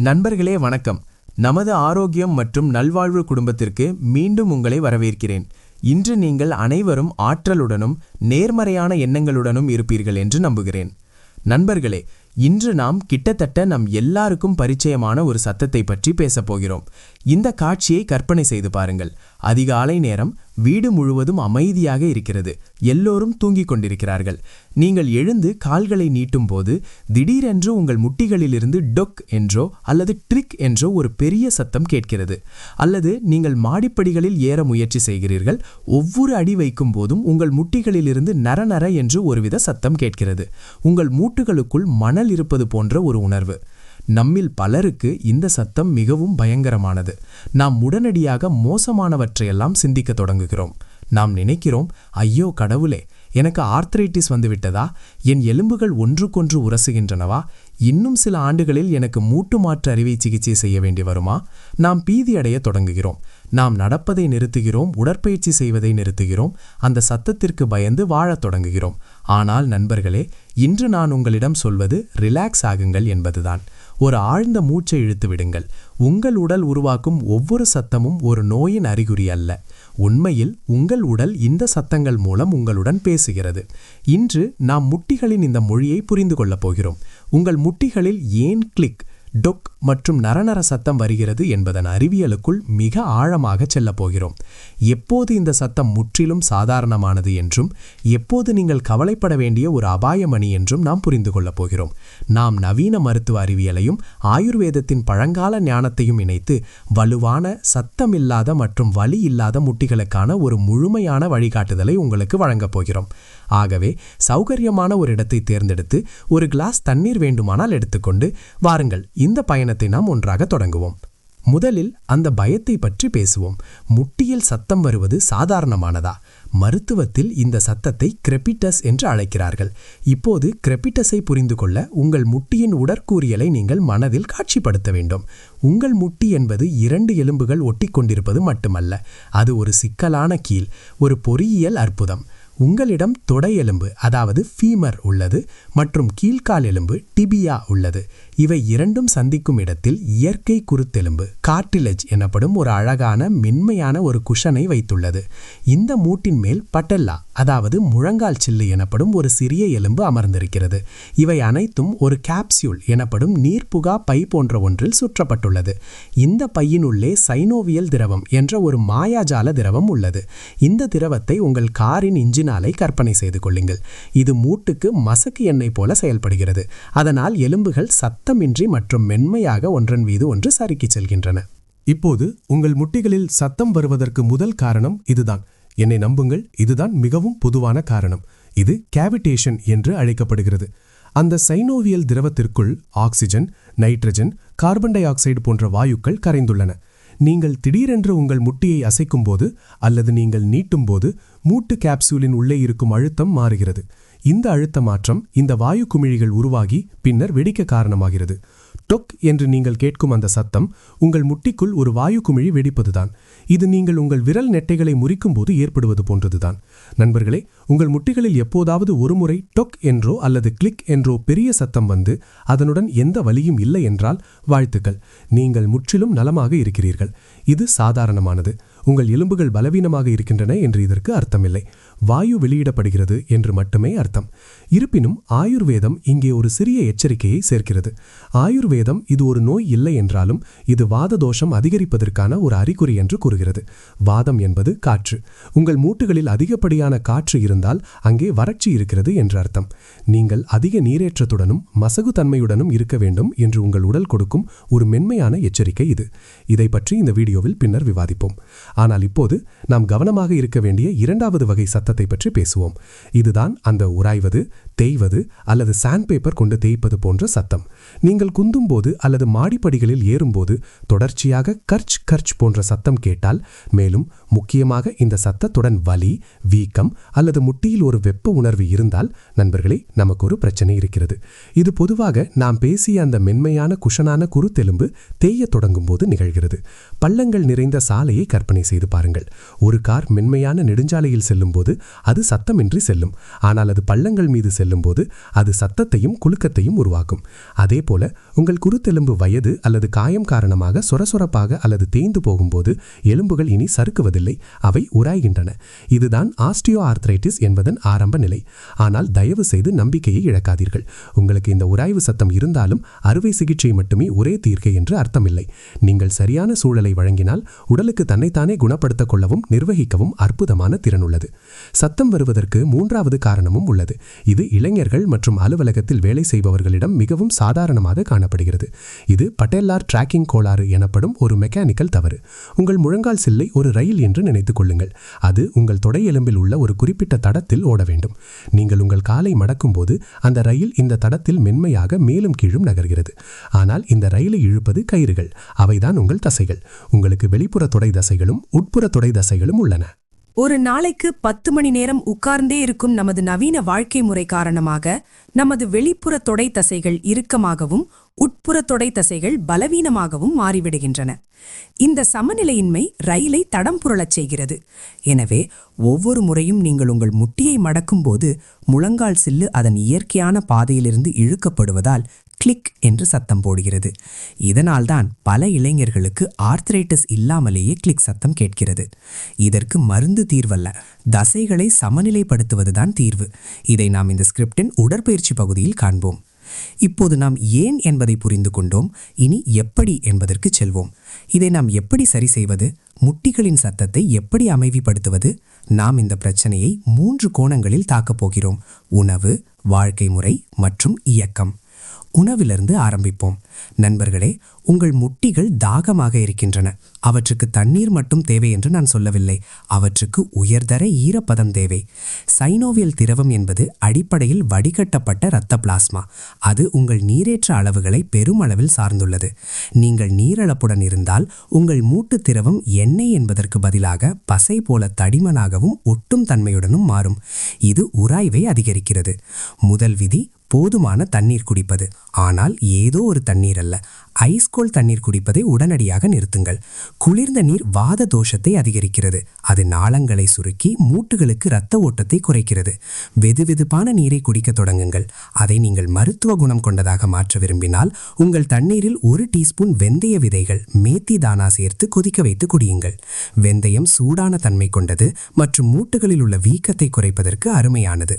நண்பர்களே வணக்கம். நமது ஆரோக்கியம் மற்றும் நல்வாழ்வு குடும்பத்திற்கு மீண்டும் உங்களை வரவேற்கிறேன். இன்று நீங்கள் அனைவரும் ஆற்றலுடனும் நேர்மறையான எண்ணங்களுடனும் இருப்பீர்கள் என்று நம்புகிறேன். நண்பர்களே இன்று நாம் கிட்டத்தட்ட நம் எல்லாருக்கும் பரிச்சயமான ஒரு சத்தத்தை பற்றி பேசப் போகிறோம். இந்த காட்சியை கற்பனை செய்து பாருங்கள். அதிகாலை நேரம் வீடு முழுவதும் அமைதியாக இருக்கிறது. எல்லோரும் தூங்கிக் கொண்டிருக்கிறார்கள். நீங்கள் எழுந்து கால்களை நீட்டும் போது திடீரென்று உங்கள் முட்டிகளிலிருந்து டொக் என்றோ அல்லது ட்ரிக் என்றோ ஒரு பெரிய சத்தம் கேட்கிறது. அல்லது நீங்கள் மாடிப்படிகளில் ஏற முயற்சி செய்கிறீர்கள். ஒவ்வொரு அடி வைக்கும் போதும் உங்கள் முட்டிகளிலிருந்து நரநர என்று ஒருவித சத்தம் கேட்கிறது. உங்கள் மூட்டுகளுக்குள் மணல் இருப்பது போன்ற ஒரு உணர்வு. நம்மில் பலருக்கு இந்த சத்தம் மிகவும் பயங்கரமானது. நாம் உடனடியாக மோசமானவற்றையெல்லாம் சிந்திக்க தொடங்குகிறோம். நாம் நினைக்கிறோம் ஐயோ கடவுளே எனக்கு ஆர்த்ரைட்டிஸ் வந்துவிட்டதா? என் எலும்புகள் ஒன்றுக்கொன்று உரசுகின்றனவா? இன்னும் சில ஆண்டுகளில் எனக்கு மூட்டு மாற்று அறுவை சிகிச்சை செய்ய வேண்டி வருமா? நாம் பீதியடைய தொடங்குகிறோம். நாம் நடப்பதை நிறுத்துகிறோம் உடற்பயிற்சி செய்வதை நிறுத்துகிறோம் அந்த சத்தத்திற்கு பயந்து வாழத் தொடங்குகிறோம். ஆனால் நண்பர்களே இன்று நான் உங்களிடம் சொல்வது ரிலாக்ஸ் ஆகுங்கள் என்பதுதான். ஒரு ஆழ்ந்த மூச்சை இழுத்து விடுங்கள். உங்கள் உடல் உருவாக்கும் ஒவ்வொரு சத்தமும் ஒரு நோயின் அறிகுறி அல்ல. உண்மையில் உங்கள் உடல் இந்த சத்தங்கள் மூலம் உங்களுடன் பேசுகிறது. இன்று நாம் முட்டிகளின் இந்த மொழியை புரிந்து கொள்ளப் போகிறோம். உங்கள் முட்டிகளில் ஏன் கிளிக் டொக் மற்றும் நரநர சத்தம் வருகிறது என்பதன் அறிவியலுக்குள் மிக ஆழமாக செல்லப் போகிறோம். எப்போது இந்த சத்தம் முற்றிலும் சாதாரணமானது என்றும் எப்போது நீங்கள் கவலைப்பட வேண்டிய ஒரு அபாயமணி என்றும் நாம் புரிந்து கொள்ளப் போகிறோம். நாம் நவீன மருத்துவ அறிவியலையும் ஆயுர்வேதத்தின் பழங்கால ஞானத்தையும் இணைத்து வலுவான சத்தமில்லாத மற்றும் வலி இல்லாத முட்டிகளுக்கான ஒரு முழுமையான வழிகாட்டுதலை உங்களுக்கு வழங்கப் போகிறோம். ஆகவே சௌகரியமான ஒரு இடத்தை தேர்ந்தெடுத்து ஒரு கிளாஸ் தண்ணீர் வேண்டுமானால் எடுத்துக்கொண்டு வாருங்கள் இந்த பயணத்தை நாம் ஒன்றாக தொடங்குவோம். முதலில் அந்த பயத்தை பற்றி பேசுவோம். முட்டியில் சத்தம் வருவது சாதாரணமானதா? மருத்துவத்தில் இந்த சத்தத்தை கிரெபிட்டஸ் என்று அழைக்கிறார்கள். இப்போது கிரெபிட்டஸை புரிந்து கொள்ள உங்கள் முட்டியின் உடற்கூறியலை நீங்கள் மனதில் காட்சிப்படுத்த வேண்டும். உங்கள் முட்டி என்பது இரண்டு எலும்புகள் ஒட்டிக்கொண்டிருப்பது மட்டுமல்ல அது ஒரு சிக்கலான கீழ் ஒரு பொறியியல் அற்புதம். உங்களிடம் தொடை எலும்பு அதாவது ஃபீமர் உள்ளது மற்றும் கீழ்கால் எலும்பு டிபியா உள்ளது. இவை இரண்டும் சந்திக்கும் இடத்தில் இயற்கை குருத்தெலும்பு கார்டிலேஜ் எனப்படும் ஒரு அழகான மென்மையான ஒரு குஷனை வைத்துள்ளது. இந்த மூட்டின் மேல் பட்டெல்லா அதாவது முழங்கால் சில்லு எனப்படும் ஒரு சிறிய எலும்பு அமர்ந்திருக்கிறது. இவை அனைத்தும் ஒரு கேப்சியூல் எனப்படும் நீர்ப்புகா பை போன்ற ஒன்றில் சுற்றப்பட்டுள்ளது. இந்த பையினுள்ளே சைனோவியல் திரவம் என்ற ஒரு மாயாஜால திரவம் உள்ளது. இந்த திரவத்தை உங்கள் காரின் இன்ஜின் இன்ஜினாலை கற்பனை செய்து கொள்ளுங்கள். இது மூட்டுக்கு மசக்கு எண்ணெய் போல செயல்படுகிறது. அதனால் எலும்புகள் சத்தமின்றி மற்றும் மென்மையாக ஒன்றன் மீது ஒன்று சறுக்கிச் செல்கின்றன. இப்போது உங்கள் முட்டிகளில் சத்தம் வருவதற்கு முதல் காரணம் இதுதான். என்னை நம்புங்கள் இதுதான் மிகவும் பொதுவான காரணம். இது கேவிடேஷன் என்று அழைக்கப்படுகிறது. அந்த சைனோவியல் திரவத்திற்குள் oxygen nitrogen carbon dioxide போன்ற வாயுக்கள் கரைந்துள்ளன. நீங்கள் திடீரென்று உங்கள் முட்டியை அசைக்கும்போது அல்லது நீங்கள் நீட்டும்போது மூட்டு கேப்சூலின் உள்ளே இருக்கும் அழுத்தம் மாறுகிறது. இந்த அழுத்த மாற்றம் இந்த வாயு குமிழிகள் உருவாகி பின்னர் வெடிக்க காரணமாகிறது. டொக் என்று நீங்கள் கேட்கும் அந்த சத்தம் உங்கள் முட்டிக்குள் ஒரு வாயு குமிழி வெடிப்பதுதான். இது நீங்கள் உங்கள் விரல் நெட்டைகளை முறிக்கும் போது ஏற்படுவது போன்றதுதான். நண்பர்களே உங்கள் முட்டிகளில் எப்போதாவது ஒருமுறை டொக் என்றோ அல்லது கிளிக் என்றோ பெரிய சத்தம் வந்து அதனுடன் எந்த வலியும் இல்லை என்றால் வாழ்த்துக்கள். நீங்கள் முற்றிலும் நலமாக இருக்கிறீர்கள். இது சாதாரணமானது. உங்கள் எலும்புகள் பலவீனமாக இருக்கின்றன என்று இதற்கு அர்த்தமில்லை. வாயு வெளியிடப்படுகிறது என்று மட்டுமே அர்த்தம். இருப்பினும் ஆயுர்வேதம் இங்கே ஒரு சிறிய எச்சரிக்கையை சேர்க்கிறது. ஆயுர்வேதம் இது ஒரு நோய் இல்லை என்றாலும் இது வாத தோஷம் அதிகரிப்பதற்கான ஒரு அறிகுறி என்று கூறுகிறது. வாதம் என்பது காற்று. உங்கள் மூட்டுகளில் அதிகப்படியான காற்று இருந்தால் அங்கே வறட்சி இருக்கிறது என்று அர்த்தம். நீங்கள் அதிக நீரேற்றத்துடனும் மசகுத்தன்மையுடனும் இருக்க வேண்டும் என்று உங்கள் உடல் கொடுக்கும் ஒரு மென்மையான எச்சரிக்கை இது. இதை பற்றி இந்த வீடியோவில் பின்னர் விவாதிப்போம். ஆனால் இப்போது நாம் கவனமாக இருக்க வேண்டிய இரண்டாவது வகை அர்த்தத்தை பற்றி பேசுவோம். இதுதான் அந்த உராய்வது. தேய்வது அல்லது சாண்ட்பேப்பர் கொண்டு தேய்ப்பது போன்ற சத்தம். நீங்கள் குந்தும்போது அல்லது மாடிப்படிகளில் ஏறும்போது தொடர்ச்சியாக கர்ச் கர்ச் போன்ற சத்தம் கேட்டால் மேலும் முக்கியமாக இந்த சத்தத்துடன் வலி வீக்கம் அல்லது முட்டியில் ஒரு வெப்ப உணர்வு இருந்தால் நண்பர்களே நமக்கு ஒரு பிரச்சனை இருக்கிறது. இது பொதுவாக நாம் பேசிய அந்த மென்மையான குஷனான குருத்தெலும்பு தேய தொடங்கும் போது நிகழ்கிறது. பள்ளங்கள் நிறைந்த சாலையை கற்பனை செய்து பாருங்கள். ஒரு கார் மென்மையான நெடுஞ்சாலையில் செல்லும்போது அது சத்தமின்றி செல்லும். ஆனால் அது பள்ளங்கள் மீது செல்லும் செல்லும்போது அது சத்தத்தையும் குலுக்கத்தையும் உருவாக்கும். அதே போல உங்கள் குருத்தெலும்பு வயது அல்லது காயம் காரணமாக சொரசொரப்பாக அல்லது தேய்ந்து போகும்போது எலும்புகள் இனி சறுக்குவதில்லை அவை உராய்கின்றன. இதுதான் ஆஸ்டியோ ஆர்த்ரைட்டிஸ் என்பதன் ஆரம்ப நிலை. ஆனால் தயவு செய்து நம்பிக்கையை இழக்காதீர்கள். உங்களுக்கு இந்த உராய்வு சத்தம் இருந்தாலும் அறுவை சிகிச்சை மட்டுமே ஒரே தீர்க்கை என்று அர்த்தமில்லை. நீங்கள் சரியான சூழலை வழங்கினால் உடலுக்கு தன்னைத்தானே குணப்படுத்திக் கொள்ளவும் நிர்வகிக்கவும் அற்புதமான திறன் உள்ளது. சத்தம் வருவதற்கு மூன்றாவது காரணமும் உள்ளது. இது இளைஞர்கள் மற்றும் அலுவலகத்தில் வேலை செய்பவர்களிடம் மிகவும் சாதாரணமாக காணப்படுகிறது. இது பட்டேலார் டிராக்கிங் கோளாறு எனப்படும் ஒரு மெக்கானிக்கல் தவறு. உங்கள் முழங்கால் சில்லை ஒரு ரயில் என்று நினைத்துக் கொள்ளுங்கள். அது உங்கள் தொடை எலும்பில் உள்ள ஒரு குறிப்பிட்ட தடத்தில் ஓட வேண்டும். நீங்கள் உங்கள் காலை மடக்கும் போது அந்த ரயில் இந்த தடத்தில் மென்மையாக மேலும் கீழும் நகர்கிறது. ஆனால் இந்த ரயிலை இழுப்பது கயிறுகள். அவைதான் உங்கள் தசைகள். உங்களுக்கு வெளிப்புற தொடை தசைகளும் உட்புற தொடை தசைகளும் உள்ளன. ஒரு நாளைக்கு பத்து மணி நேரம் உட்கார்ந்தே இருக்கும் நமது நவீன வாழ்க்கை முறை காரணமாக நமது வெளிப்புற தொடை தசைகள் இறுக்கமாகவும் உட்புற தொடை தசைகள் பலவீனமாகவும் மாறிவிடுகின்றன. இந்த சமநிலையின்மை ரயிலை தடம் புரளச் செய்கிறது. எனவே ஒவ்வொரு முறையும் நீங்கள் உங்கள் முட்டியை மடக்கும்போது முழங்கால் சில்லு அதன் இயற்கையான பாதையிலிருந்து இழுக்கப்படுவதால் கிளிக் என்று சத்தம் போடுகிறது. இதனால்தான் பல இளைஞர்களுக்கு ஆர்த்ரைட்டிஸ் இல்லாமலேயே கிளிக் சத்தம் கேட்கிறது. இதற்கு மருந்து தீர்வல்ல. தசைகளை சமநிலைப்படுத்துவதுதான் தீர்வு. இதை நாம் இந்த ஸ்கிரிப்டின் உடற்பயிற்சி பகுதியில் காண்போம். இப்போது நாம் ஏன் என்பதை புரிந்து கொண்டோம். இனி எப்படி என்பதற்கு செல்வோம். இதை நாம் எப்படி சரி செய்வது? முட்டிகளின் சத்தத்தை எப்படி அமைதிப்படுத்துவது? நாம் இந்த பிரச்சனையை மூன்று கோணங்களில் தாக்கப் போகிறோம். உணவு வாழ்க்கை முறை மற்றும் இயக்கம். உணவிலிருந்து ஆரம்பிப்போம். நண்பர்களே உங்கள் முட்டிகள் தாகமாக இருக்கின்றன. அவற்றுக்கு தண்ணீர் மட்டும் தேவை என்று நான் சொல்லவில்லை. அவற்றுக்கு உயர்தர ஈரப்பதம் தேவை. சைனோவியல் திரவம் என்பது அடிப்படையில் வடிகட்டப்பட்ட இரத்த பிளாஸ்மா. அது உங்கள் நீரேற்ற அளவுகளை பெருமளவில் சார்ந்துள்ளது. நீங்கள் நீரிழப்புடன் இருந்தால் உங்கள் மூட்டு திரவம் எண்ணெய் என்பதற்கு பதிலாக பசை போல தடிமனாகவும் ஒட்டும் தன்மையுடனும் மாறும். இது உராய்வை அதிகரிக்கிறது. முதல் விதி போதுமான தண்ணீர் குடிப்பது. ஆனால் ஏதோ ஒரு தண்ணீர் அல்ல. ஐஸ்கோல் தண்ணீர் குடிப்பதை உடனடியாக நிறுத்துங்கள். குளிர்ந்த நீர் வாத தோஷத்தை அதிகரிக்கிறது. அது நாளங்களை சுருக்கி மூட்டுகளுக்கு இரத்த ஓட்டத்தை குறைக்கிறது. வெதுவெதுப்பான நீரை குடிக்க தொடங்குங்கள். அதை நீங்கள் மருத்துவ குணம் கொண்டதாக மாற்ற விரும்பினால் உங்கள் தண்ணீரில் ஒரு டீஸ்பூன் வெந்தய விதைகள் மேத்தி தானா சேர்த்து கொதிக்க வைத்து குடியுங்கள். வெந்தயம் சூடான தன்மை கொண்டது மற்றும் மூட்டுகளில் உள்ள வீக்கத்தை குறைப்பதற்கு அருமையானது.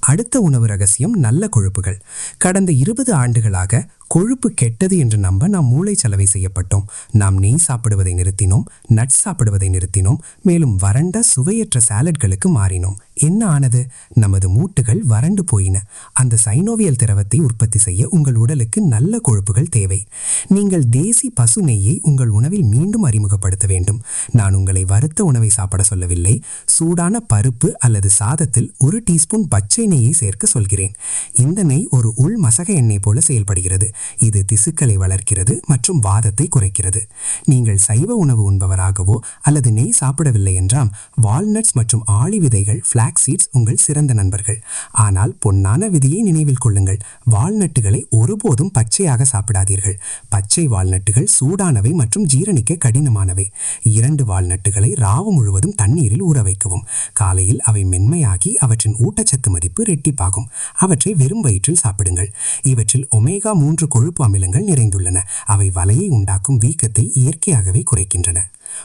அடுத்த உணவு ரகசியம் நல்ல கொழுப்புகள். கடந்த இருபது ஆண்டுகளாக கொழுப்பு கெட்டது என்று நம்ப நாம் மூளை சலவை செய்யப்பட்டோம். நாம் நெய் சாப்பிடுவதை நிறுத்தினோம் நட்ஸ் சாப்பிடுவதை நிறுத்தினோம் மேலும் வறண்ட சுவையற்ற சாலட்களுக்கு மாறினோம். என்ன ஆனது? நமது மூட்டுகள் வறண்டு போயின. அந்த சைனோவியல் திரவத்தை உற்பத்தி செய்ய உங்கள் உடலுக்கு நல்ல கொழுப்புகள் தேவை. நீங்கள் தேசி பசு நெய்யை உங்கள் உணவில் மீண்டும் அறிமுகப்படுத்த வேண்டும். நான் உங்களை வறுத்த உணவை சாப்பிட சொல்லவில்லை. சூடான பருப்பு அல்லது சாதத்தில் ஒரு டீஸ்பூன் பச்சை நெய்யை சேர்க்க சொல்கிறேன். இந்த நெய் ஒரு உள் மசக எண்ணெய் போல செயல்படுகிறது. இது திசுக்களை வளர்க்கிறது மற்றும் வாதத்தை குறைக்கிறது. நீங்கள் சைவ உணவு உண்பவராகவோ அல்லது நெய் சாப்பிடவில்லை என்றால் வால்நட்ஸ் மற்றும் ஆளி விதைகள் ஃபிளாக் சீட்ஸ் உங்கள் சிறந்த நண்பர்கள். ஆனால் பொன்னான விதியை நினைவில் கொள்ளுங்கள். வால்நட்டுகளை ஒருபோதும் பச்சையாக சாப்பிடாதீர்கள். பச்சை வால்நட்டுகள் சூடானவை மற்றும் ஜீரணிக்க கடினமானவை. இரண்டு வால்நட்டுகளை ராவு முழுவதும் தண்ணீரில் ஊற வைக்கவும். காலையில் அவை மென்மையாகி அவற்றின் ஊட்டச்சத்து மதிப்பு ரெட்டிப்பாகும் அவற்றை வெறும் வயிற்றில் சாப்பிடுங்கள். இவற்றில் ஒமேகா மூன்று கொழுப்பு அமிலங்கள் நிறைந்துள்ளன. அவை வலையை உண்டாக்கும் வீக்கத்தை இயற்கையாகவே குறைக்கின்றன.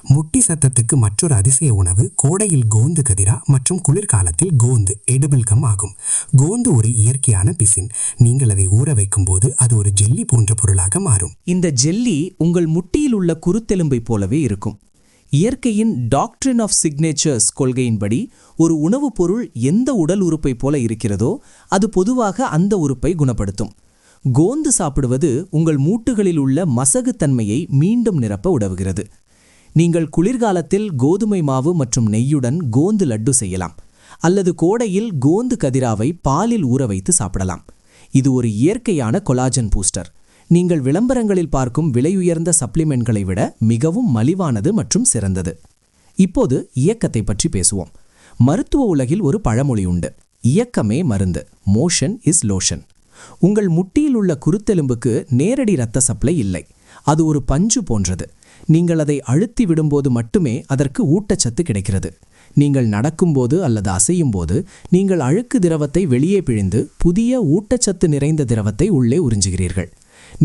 முட்டி சத்தத்துக்கு மற்றொரு அதிசய உணவு கோடையில் கோந்து கதிரா மற்றும் குளிர்காலத்தில் கோந்து எடுபில்கம் ஆகும். கோந்து ஒரு இயற்கையான பிசின். நீங்கள் அதை ஊற வைக்கும் போது அது ஒரு ஜெல்லி போன்ற பொருளாக மாறும். இந்த ஜெல்லி உங்கள் முட்டியில் உள்ள குருத்தெலும்பை போலவே இருக்கும். இயற்கையின் டாக்ட்ரின் ஆஃப் சிக்னேச்சர்ஸ் கொள்கையின்படி ஒரு உணவுப் பொருள் எந்த உடல் உறுப்பை போல இருக்கிறதோ அது பொதுவாக அந்த உறுப்பை குணப்படுத்தும். கோந்து சாப்பிடுவது உங்கள் மூட்டுகளில் உள்ள மசகுத்தன்மையை மீண்டும் நிரப்ப உதவுகிறது. நீங்கள் குளிர்காலத்தில் கோதுமை மாவு மற்றும் நெய்யுடன் கோந்து லட்டு செய்யலாம் அல்லது கோடையில் கோந்து கதிராவை பாலில் ஊற வைத்து சாப்பிடலாம். இது ஒரு இயற்கையான கொலாஜன் பூஸ்டர். நீங்கள் விளம்பரங்களில் பார்க்கும் விலையுயர்ந்த சப்ளிமெண்ட்களை விட மிகவும் மலிவானது மற்றும் சிறந்தது. இப்போது இயக்கத்தை பற்றி பேசுவோம். மருத்துவ உலகில் ஒரு பழமொழி உண்டு. இயக்கமே மருந்து. Motion is lotion. உங்கள் முட்டியில் உள்ள குருத்தெலும்புக்கு நேரடி இரத்த சப்ளை இல்லை. அது ஒரு பஞ்சு போன்றது. நீங்கள் அதை அழுத்தி விடும்போது மட்டுமே அதற்கு ஊட்டச்சத்து கிடைக்கிறது. நீங்கள் நடக்கும்போது அல்லது அசையும் போது நீங்கள் அழுக்கு திரவத்தை வெளியே பிழிந்து புதிய ஊட்டச்சத்து நிறைந்த திரவத்தை உள்ளே உறிஞ்சுகிறீர்கள்.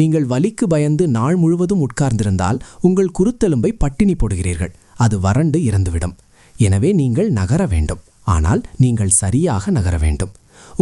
நீங்கள் வலிக்கு பயந்து நாள் முழுவதும் உட்கார்ந்திருந்தால் உங்கள் குருத்தெலும்பை பட்டினி போடுகிறீர்கள். அது வறண்டு இறந்துவிடும். எனவே நீங்கள் நகர வேண்டும். ஆனால் நீங்கள் சரியாக நகர வேண்டும்.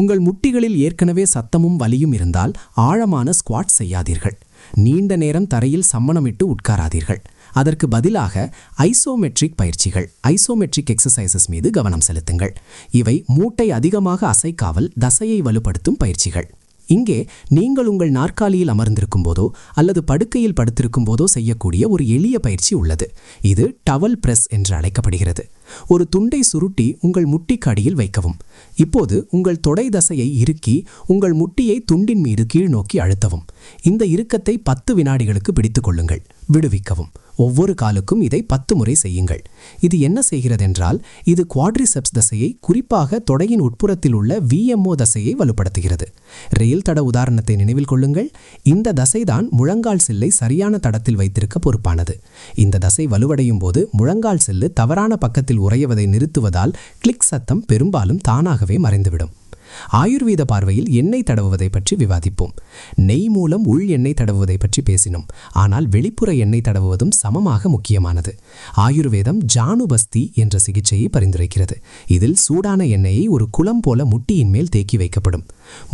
உங்கள் முட்டிகளில் ஏற்கனவே சத்தமும் வலியும் இருந்தால் ஆழமான ஸ்குவாட் செய்யாதீர்கள். நீண்ட நேரம் தரையில் சம்மணமிட்டு உட்காராதீர்கள். அதற்கு பதிலாக ஐசோமெட்ரிக் பயிற்சிகள் ஐசோமெட்ரிக் எக்ஸசைசஸ் மீது கவனம் செலுத்துங்கள். இவை மூட்டை அதிகமாக அசைக்காமல் தசையை வலுப்படுத்தும் பயிற்சிகள். இங்கே நீங்கள் உங்கள் நாற்காலியில் அமர்ந்திருக்கும் போதோ அல்லது படுக்கையில் படுத்திருக்கும் போதோ செய்யக்கூடிய ஒரு எளிய பயிற்சி உள்ளது. இது டவல் பிரஸ் என்று அழைக்கப்படுகிறது. ஒரு துண்டை சுருட்டி உங்கள் முட்டிக்கு அடியில் வைக்கவும். இப்போது உங்கள் தொடை தசையை இறுக்கி உங்கள் முட்டியை துண்டின் மீது கீழ் நோக்கி அழுத்தவும். இந்த இறுக்கத்தை பத்து வினாடிகளுக்கு பிடித்து கொள்ளுங்கள். விடுவிக்கவும். ஒவ்வொரு காலுக்கும் இதை பத்து முறை செய்யுங்கள். இது என்ன செய்கிறதென்றால் இது குவாட்ரிசெப்ஸ் தசையை குறிப்பாக தொடையின் உட்புறத்தில் உள்ள விஎம்ஓ தசையை வலுப்படுத்துகிறது. ரயில் தட உதாரணத்தை நினைவில் கொள்ளுங்கள். இந்த தசைதான் முழங்கால் செல்லை சரியான தடத்தில் வைத்திருக்க பொறுப்பானது. இந்த தசை வலுவடையும் போது முழங்கால் செல்லு தவறான பக்கத்தில் உறையவதை நிறுத்துவதால் கிளிக் சத்தம் பெரும்பாலும் தானாகவே மறைந்துவிடும். ஆயுர்வேத பார்வையில் எண்ணெய் தடவுவதை பற்றி விவாதிப்போம். நெய் மூலம் உள் எண்ணெய் தடவுவதை பற்றி பேசினோம். ஆனால் வெளிப்புற எண்ணெய் தடவுவதும் சமமாக முக்கியமானது. ஆயுர்வேதம் ஜானுபஸ்தி என்ற சிகிச்சையை பரிந்துரைக்கிறது. இதில் சூடான எண்ணெயை ஒரு குளம் போல முட்டியின் மேல் தேக்கி வைக்கப்படும்.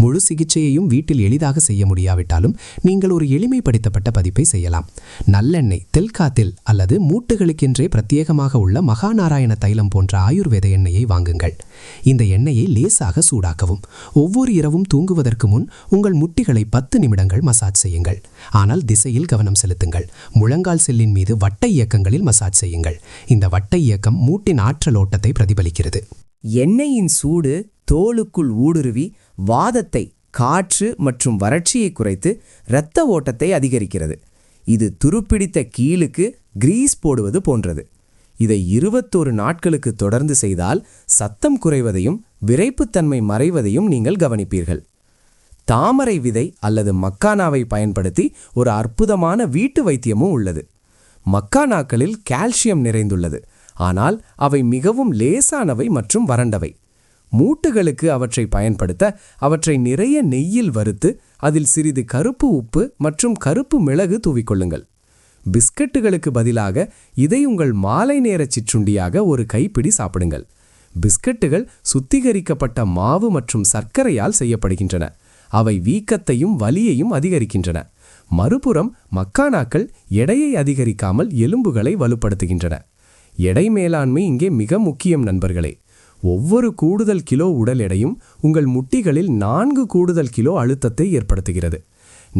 முழு சிகிச்சையையும் வீட்டில் எளிதாக செய்ய முடியாவிட்டாலும் நீங்கள் ஒரு எளிமைப்படுத்தப்பட்ட பதிப்பை செய்யலாம். நல்லெண்ணெய் தெல்காத்தில் அல்லது மூட்டுகளுக்கென்றே பிரத்யேகமாக உள்ள மகாநாராயண தைலம் போன்ற ஆயுர்வேத எண்ணெயை வாங்குங்கள். இந்த எண்ணெயை லேசாக சூடாக்கவும் ஒவ்வொரு இரவும் தூங்குவதற்கு முன் உங்கள் முட்டிகளை பத்து நிமிடங்கள் மசாஜ் செய்யுங்கள். ஆனால் திசையில் கவனம் செலுத்துங்கள். முழங்கால் செல்லின் மீது வட்ட இயக்கங்களில் மசாஜ் செய்யுங்கள். இந்த வட்ட இயக்கம் மூட்டின் ஆற்றல் ஓட்டத்தை பிரதிபலிக்கிறது. எண்ணெயின் சூடு தோலுக்குள் ஊடுருவி வாதத்தை காற்று மற்றும் வறட்சியை குறைத்து இரத்த ஓட்டத்தை அதிகரிக்கிறது. இது துருப்பிடித்த கீழுக்கு கிரீஸ் போடுவது போன்றது. இதை இருபத்தோரு நாட்களுக்கு தொடர்ந்து செய்தால் சத்தம் குறைவதையும் விரைப்புத்தன்மை மறைவதையும் நீங்கள் கவனிப்பீர்கள். தாமரை விதை அல்லது மக்கானாவை பயன்படுத்தி ஒரு அற்புதமான வீட்டு வைத்தியமும் உள்ளது. மக்கானாக்களில் கால்சியம் நிறைந்துள்ளது. ஆனால் அவை மிகவும் லேசானவை மற்றும் வறண்டவை. மூட்டுகளுக்கு அவற்றை பயன்படுத்த அவற்றை நிறைய நெய்யில் வறுத்து அதில் சிறிது கருப்பு உப்பு மற்றும் கருப்பு மிளகு தூவிக்கொள்ளுங்கள். பிஸ்கட்டுகளுக்கு பதிலாக இதை உங்கள் மாலை நேர சிற்றுண்டியாக ஒரு கைப்பிடி சாப்பிடுங்கள். பிஸ்கட்டுகள் சுத்திகரிக்கப்பட்ட மாவு மற்றும் சர்க்கரையால் செய்யப்படுகின்றன. அவை வீக்கத்தையும் வலியையும் அதிகரிக்கின்றன. மறுபுறம் மக்கானாக்கள் எடையை அதிகரிக்காமல் எலும்புகளை வலுப்படுத்துகின்றன. எடை மேலாண்மை இங்கே மிக முக்கியம் நண்பர்களே. ஒவ்வொரு கூடுதல் கிலோ உடல் எடையும் உங்கள் முட்டிகளில் நான்கு கூடுதல் கிலோ அழுத்தத்தை ஏற்படுத்துகிறது.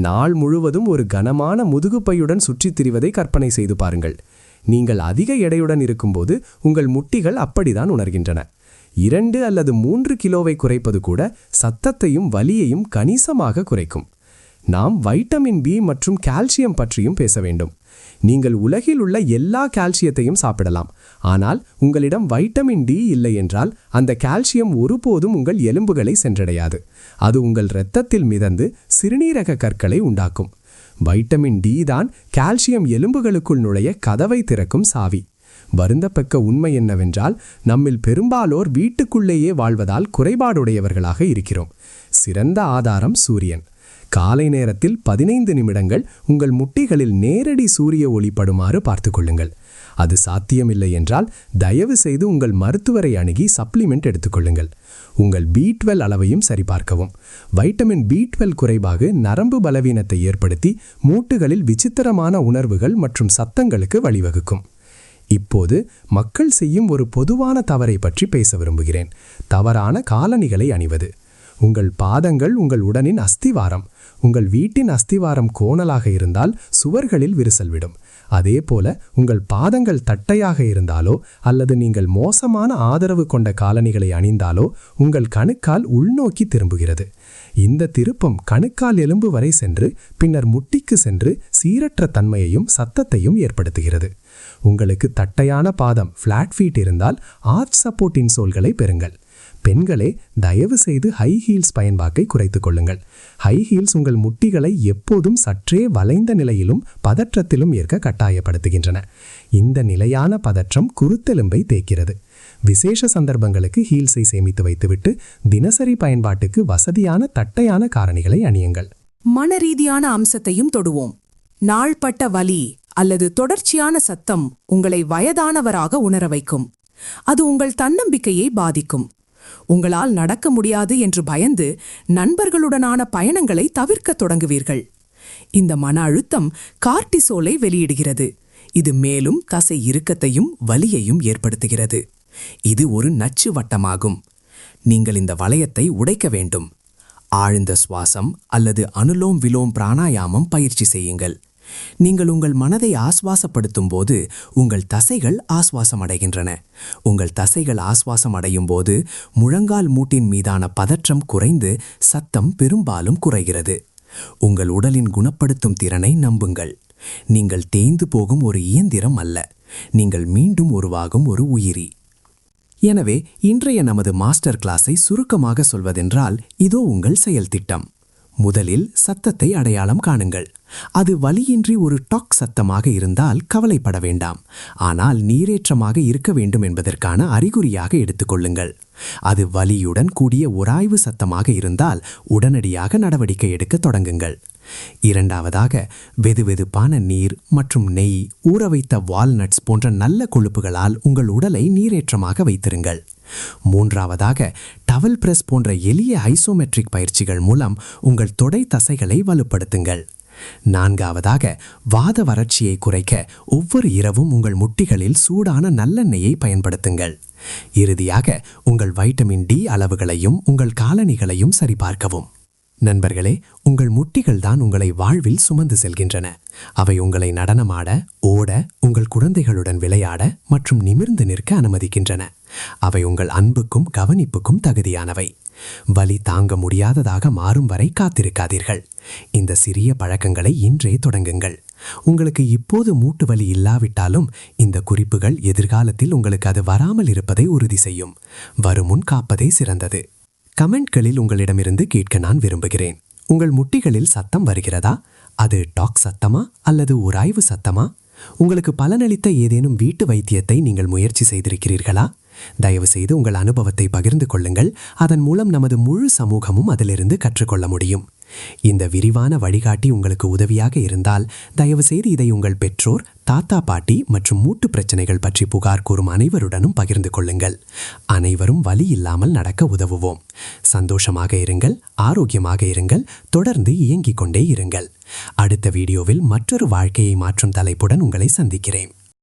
நாள் முழுவதும் ஒரு கனமான முதுகுப்பையுடன் சுற்றித் திரிவதை கற்பனை செய்து பாருங்கள். நீங்கள் அதிக எடையுடன் இருக்கும்போது உங்கள் முட்டிகள் அப்படிதான் உணர்கின்றன. இரண்டு அல்லது மூன்று கிலோவை குறைப்பது கூட சத்தத்தையும் வலியையும் கணிசமாக குறைக்கும். நாம் வைட்டமின் பி மற்றும் கால்சியம் பற்றியும் பேச வேண்டும். நீங்கள் உலகில் உள்ள எல்லா கால்சியத்தையும் சாப்பிடலாம். ஆனால் உங்களிடம் வைட்டமின் டி இல்லை என்றால் அந்த கால்சியம் ஒருபோதும் உங்கள் எலும்புகளை சென்றடையாது. அது உங்கள் இரத்தத்தில் மிதந்து சிறுநீரக கற்களை உண்டாக்கும். வைட்டமின் டி தான் கால்சியம் எலும்புகளுக்குள் நுழைய கதவை திறக்கும் சாவி. வருந்தப்பெக்க உண்மை என்னவென்றால் நம்மில் பெரும்பாலோர் வீட்டுக்குள்ளேயே வாழ்வதால் குறைபாடுடையவர்களாக இருக்கிறோம். சிறந்த ஆதாரம் சூரியன். காலை நேரத்தில் பதினைந்து நிமிடங்கள் உங்கள் முட்டிகளில் நேரடி சூரிய ஒளி படுமாறு பார்த்துக்கொள்ளுங்கள். அது சாத்தியமில்லை என்றால் தயவு செய்து உங்கள் மருத்துவரை அணுகி சப்ளிமெண்ட் எடுத்துக்கொள்ளுங்கள். உங்கள் பி டுவெல் அளவையும் சரிபார்க்கவும். வைட்டமின் பி டுவெல் குறைபாகு நரம்பு பலவீனத்தை ஏற்படுத்தி மூட்டுகளில் விசித்திரமான உணர்வுகள் மற்றும் சத்தங்களுக்கு வழிவகுக்கும். இப்போது மக்கள் செய்யும் ஒரு பொதுவான தவறை பற்றி பேச விரும்புகிறேன். தவறான காலணிகளை அணிவது. உங்கள் பாதங்கள் உங்கள் உடனின் அஸ்திவாரம். உங்கள் வீட்டின் அஸ்திவாரம் கோணலாக இருந்தால் சுவர்களில் விரிசல் விடும். அதே போல உங்கள் பாதங்கள் தட்டையாக இருந்தாலோ அல்லது நீங்கள் மோசமான ஆதரவு கொண்ட காலணிகளை அணிந்தாலோ உங்கள் கணுக்கால் உள்நோக்கி திரும்புகிறது. இந்த திருப்பம் கணுக்கால் எலும்பு வரை சென்று பின்னர் முட்டிக்கு சென்று சீரற்ற தன்மையையும் சத்தத்தையும் ஏற்படுத்துகிறது. உங்களுக்கு தட்டையான பாதம் ஃப்ளாட் ஃபீட் இருந்தால் ஆர்ச் சப்போர்ட் இன்சோல்களை பெறுங்கள். பெண்களே தயவு செய்து ஹை ஹீல்ஸ் பயன்பாக்கை குறைத்துக் கொள்ளுங்கள். ஹை ஹீல்ஸ் உங்கள் முட்டிகளை எப்போதும் சற்றே வளைந்த நிலையிலும் பதற்றத்திலும் ஏற்க கட்டாயப்படுத்துகின்றன. இந்த நிலையான பதற்றம் குருத்தெலும்பை தேய்க்கிறது. விசேஷ சந்தர்ப்பங்களுக்கு ஹீல்ஸை சேமித்து வைத்துவிட்டு தினசரி பயன்பாட்டுக்கு வசதியான தட்டையான காரணிகளை அணியுங்கள். மனரீதியான அம்சத்தையும் தொடுவோம். நாள்பட்ட வலி அல்லது தொடர்ச்சியான சத்தம் உங்களை வயதானவராக உணர வைக்கும். அது உங்கள் தன்னம்பிக்கையை பாதிக்கும். உங்களால் நடக்க முடியாது என்று பயந்து நண்பர்களுடனான பயணங்களை தவிர்க்கத் தொடங்குவீர்கள். இந்த மன அழுத்தம் கார்டிசோலை வெளியிடுகிறது. இது மேலும் தசை இறுக்கத்தையும் வலியையும் ஏற்படுத்துகிறது. இது ஒரு நச்சு வட்டமாகும். நீங்கள் இந்த வளையத்தை உடைக்க வேண்டும். ஆழ்ந்த சுவாசம் அல்லது அனுலோம் விலோம் பிராணாயாமம் பயிற்சி செய்யுங்கள். நீங்கள் உங்கள் மனதை ஆஸ்வாசப்படுத்தும் போது உங்கள் தசைகள் ஆஸ்வாசம் அடைகின்றன உங்கள் தசைகள் ஆஸ்வாசம் அடையும் போது முழங்கால் மூட்டின் மீதான பதற்றம் குறைந்து சத்தம் பெரும்பாலும் குறைகிறது. உங்கள் உடலின் குணப்படுத்தும் திறனை நம்புங்கள். நீங்கள் தேய்ந்து போகும் ஒரு இயந்திரம் அல்ல. நீங்கள் மீண்டும் உருவாகும் ஒரு உயிரி. எனவே இன்றைய நமது மாஸ்டர் கிளாஸை சுருக்கமாக சொல்வதென்றால் இதோ உங்கள் செயல் திட்டம் முதலில் சத்தத்தை அடையாளம் காணுங்கள். அது வலியின்றி ஒரு டாக் சத்தமாக இருந்தால் கவலைப்பட வேண்டாம். ஆனால் நீரேற்றமாக இருக்க வேண்டும் என்பதற்கான அறிகுறியாக எடுத்துக்கொள்ளுங்கள் அது வலியுடன் கூடிய உராய்வு சத்தமாக இருந்தால் உடனடியாக நடவடிக்கை எடுக்க தொடங்குங்கள். இரண்டாவதாக வெதுவெதுப்பான நீர் மற்றும் நெய் ஊற வைத்த வால்நட்ஸ் போன்ற நல்ல கொழுப்புகளால் உங்கள் உடலை நீரேற்றமாக வைத்திருங்கள். மூன்றாவதாக டவல் பிரஸ் போன்ற எளிய ஐசோமெட்ரிக் பயிற்சிகள் மூலம் உங்கள் தொடை தசைகளை வலுப்படுத்துங்கள். நான்காவதாக வாத வறட்சியை குறைக்க ஒவ்வொரு இரவும் உங்கள் முட்டிகளில் சூடான நல்லெண்ணெயை பயன்படுத்துங்கள். இறுதியாக உங்கள் வைட்டமின் டி அளவுகளையும் உங்கள் காலணிகளையும் சரிபார்க்கவும். நண்பர்களே உங்கள் முட்டிகள் தான் உங்களை வாழ்வில் சுமந்து செல்கின்றன. அவை உங்களை நடனமாட ஓட உங்கள் குழந்தைகளுடன் விளையாட மற்றும் நிமிர்ந்து நிற்க அனுமதிக்கின்றன. அவை உங்கள் அன்புக்கும் கவனிப்புக்கும் தகுதியானவை. வலி தாங்க முடியாததாக மாறும் வரை காத்திருக்காதீர்கள். இந்த சிறிய பழக்கங்களை இன்றே தொடங்குங்கள். உங்களுக்கு இப்போது மூட்டு வலி இல்லாவிட்டாலும் இந்த குறிப்புகள் எதிர்காலத்தில் உங்களுக்கு அது வராமல் இருப்பதை உறுதி செய்யும். வருமுன் காப்பதே சிறந்தது. கமெண்ட்களில் உங்களிடமிருந்து கேட்க நான் விரும்புகிறேன். உங்கள் முட்டிகளில் சத்தம் வருகிறதா? அது டாக் சத்தமா அல்லது உராய்வு சத்தமா? உங்களுக்கு பலனளித்த ஏதேனும் வீட்டு வைத்தியத்தை நீங்கள் முயற்சி செய்திருக்கிறீர்களா? தயவு செய்து உங்கள் அனுபவத்தை பகிர்ந்து கொள்ளுங்கள். அதன் மூலம் நமது முழு சமூகமும் அதிலிருந்து கற்றுக்கொள்ள முடியும். இந்த விரிவான வழிகாட்டி உங்களுக்கு உதவியாக இருந்தால் தயவு செய்து இதை உங்கள் பெற்றோர் தாத்தா பாட்டி மற்றும் மூட்டு பிரச்சனைகள் பற்றி புகார் கூறும் அனைவருடனும் பகிர்ந்து கொள்ளுங்கள். அனைவரும் வலி இல்லாமல் நடக்க உதவுவோம். சந்தோஷமாக இருங்கள் ஆரோக்கியமாக இருங்கள் தொடர்ந்து இயங்கிக் கொண்டே இருங்கள். அடுத்த வீடியோவில் மற்றொரு வாழ்க்கையை மாற்றும் தலைப்புடன் உங்களை சந்திக்கிறேன்.